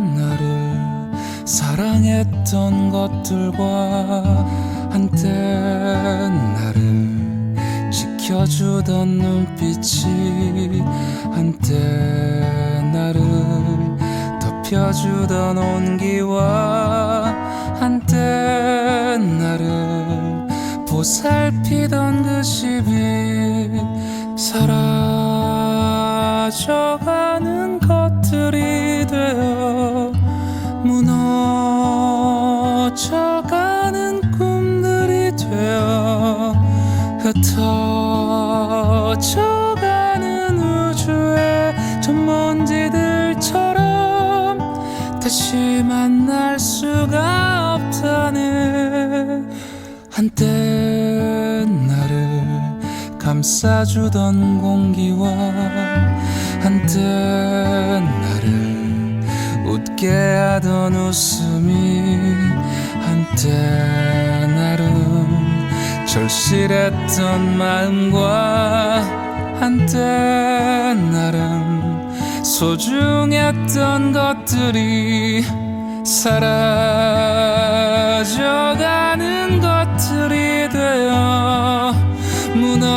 나를 사랑했던 것들과 한때 나를 지켜주던 눈빛이 한때 나를 덮여주던 온기와 한때 나를 보살피던 그 집이 사라져가 무너져가는 꿈들이 되어 흩어져가는 우주의 저 먼지들처럼 다시 만날 수가 없다네 한때 나를 감싸주던 공기와 한때 나를 웃게 하던 웃음이 한때 나름 절실했던 마음과 한때 나름 소중했던 것들이 사라져가는 것들이 되어 무너져가는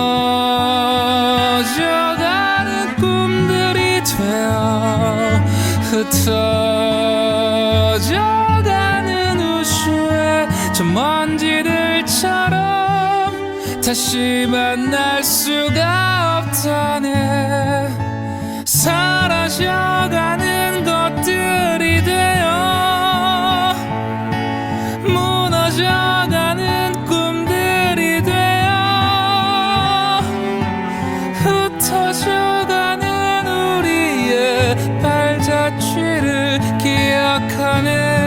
꿈들이 되어 흩어 저 먼지들처럼 다시 만날 수가 없다네. 사라져가는 것들이 되어 무너져가는 꿈들이 되어 흩어져가는 우리의 발자취를 기억하네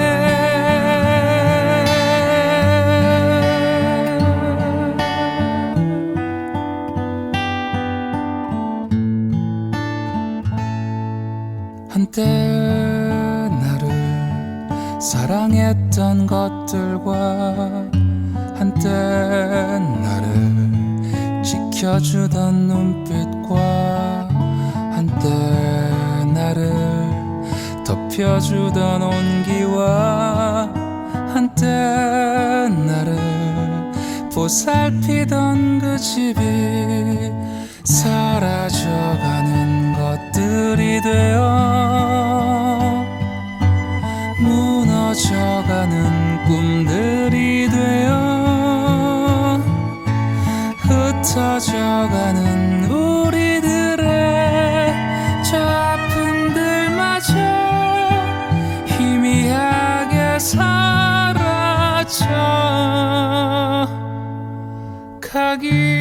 한때 나를 사랑했던 것들과 한때 나를 지켜주던 눈빛과 한때 나를 덮여주던 온기와 한때 나를 보살피던 그 집이 사라져가는 것들이 되어 사라져. 가기